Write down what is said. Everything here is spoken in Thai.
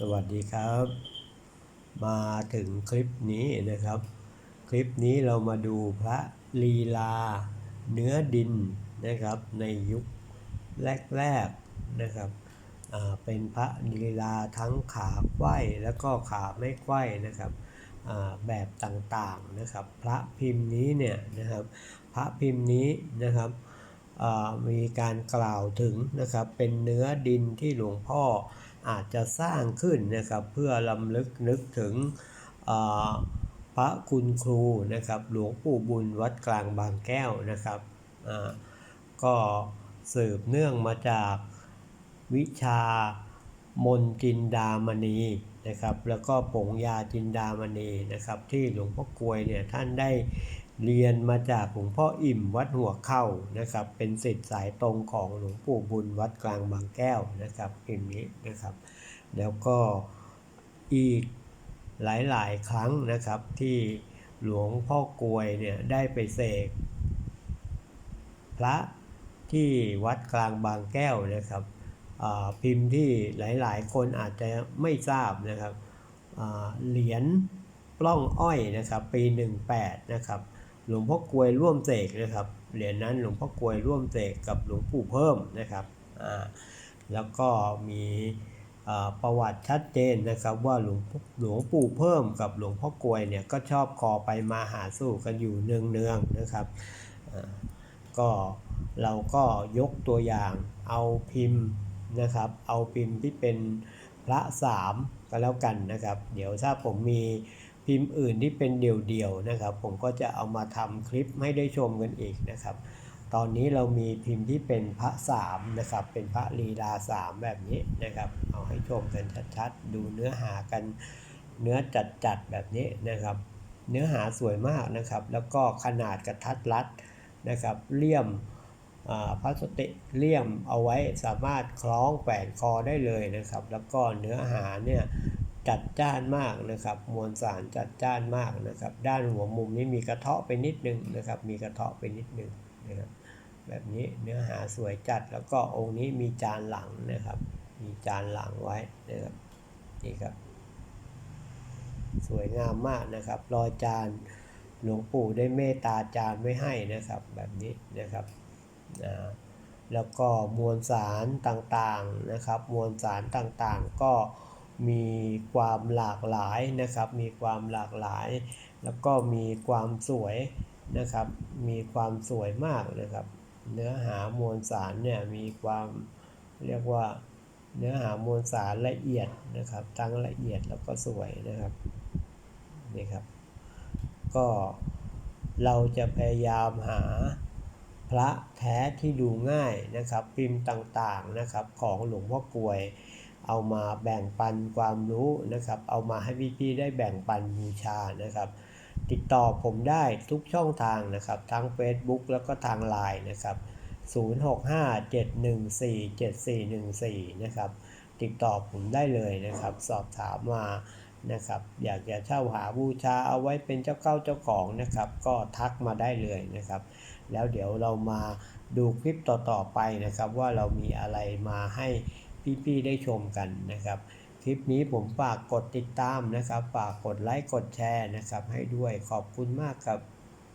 สวัสดีครับ มาถึงคลิปนี้นะครับ คลิปนี้เรามาดูพระลีลา เนื้อดินนะครับ ในยุคแรกๆนะครับเป็นพระลีลาทั้งขาไขว้แล้วก็ขาไม่ไขว้นะครับแบบต่างๆนะครับ พระพิมพ์นี้เนี่ยนะครับ พระพิมพ์นี้นะครับมีการกล่าวถึงนะครับเป็นเนื้อดินที่หลวงพ่อ อาจจะสร้างขึ้นนะครับเพื่อลำลึกนึกถึงพระคุณครูนะครับหลวงปู่บุญวัดกลางบางแก้วนะครับก็สืบเนื่องมาจากวิชามนจินดามณีนะครับแล้วก็ผงยาจินดามณีนะครับที่หลวงพ่อกลวยเนี่ยท่านได้ เรียนมาจากหลวงพ่ออิ่มวัดหัวเข้านะครับ เป็นศิษย์สายตรงของหลวงปู่บุญวัดกลางบางแก้วนะครับพิมพ์นี้นะครับ แล้วก็อีกหลายๆ ครั้งนะครับที่หลวงพ่อกลวยเนี่ยได้ไปเสกพระที่วัดกลางบางแก้วนะครับพิมพ์ที่หลายๆ คนอาจจะไม่ทราบนะครับเหรียญปล้องอ้อยนะครับปี 18นะครับ หลวงพ่อกลวยร่วมเสกนะครับเหรียญนั้นหลวงพ่อกลวยร่วมเสกกับหลวงปู่เพิ่มนะครับอ่าแล้วก็มีประวัติชัดเจนนะครับว่าหลวงหลวงปู่เพิ่มกับหลวงพ่อกลวยเนี่ยก็ชอบคอไปมาหาสู่กันอยู่เนืองๆนะครับอ่าก็เราก็ยกตัวอย่างเอาพิมพ์นะครับ เอาพิมพ์ที่เป็นพระสามก็แล้วกันนะครับ เดี๋ยวถ้าผมมี พิมพ์อื่นที่เป็นเดี่ยวๆนะครับ ผมก็จะเอามาทำคลิปให้ได้ชมกันอีกนะครับ ตอนนี้เรามีพิมพ์ที่เป็นพระสามนะครับ เป็นพระลีลาสามแบบนี้นะครับ เอาให้ชมกันชัดๆ ดูเนื้อหากันเนื้อจัดๆแบบนี้นะครับ เนื้อหาสวยมากนะครับ แล้วก็ขนาดกระทัดรัดนะครับเลี่ยมพลาสติกเลี่ยมเอาไว้สามารถคล้องแขวนคอได้เลยนะครับ แล้วก็เนื้อหาเนี่ย จัดจ้านมากนะครับมวลสารจัดจ้านมากนะครับ ด้านหัวมุมนี้มีกระเทาะไปนิดนึงนะครับ มีกระเทาะไปนิดนึงนะครับแบบนี้เนื้อหาสวยจัดแล้วก็องค์นี้มีจานหลังนะครับ มีจานหลังไว้นะครับนี่ครับ สวยงามมากนะครับ รอยจานหลวงปู่ได้เมตตาจานไว้ให้นะครับ แบบนี้นะครับอ่าแล้วก็มวลสารต่างๆนะครับ มวลสารต่างๆ ก็ มีความหลากหลายนะครับ มีความหลากหลาย แล้วก็มีความสวยนะครับ มีความสวยมากนะครับ เนื้อหามวลสารเนี่ยมีความเรียกว่าเนื้อหามวลสารละเอียดนะครับ ทั้งละเอียดแล้วก็สวยนะครับนี่ครับ ก็เราจะพยายามหาพระแท้ที่ดูง่ายนะครับ พิมพ์ต่างๆนะครับ ของหลวงพ่อกลวย เอามาแบ่งปันความรู้นะครับ เอามาให้พี่ๆได้แบ่งปันบูชานะครับ ติดต่อผมได้ทุกช่องทางนะครับ ทั้ง Facebook แล้วก็ทาง Line นะครับ 0657147414 นะครับ ติดต่อผมได้เลยนะครับ สอบถามมานะครับ อยากจะเช่าหาบูชาเอาไว้เป็นเจ้าเก้าเจ้าของนะครับ ก็ทักมาได้เลยนะครับ แล้วเดี๋ยวเรามาดูคลิปต่อๆไปนะครับ ว่าเรามีอะไรมาให้ พี่ๆได้ชมกันนะครับ คลิปนี้ผมฝากกดติดตามนะครับ ฝากกดไลค์กดแชร์นะครับ ให้ด้วยขอบคุณมากครับ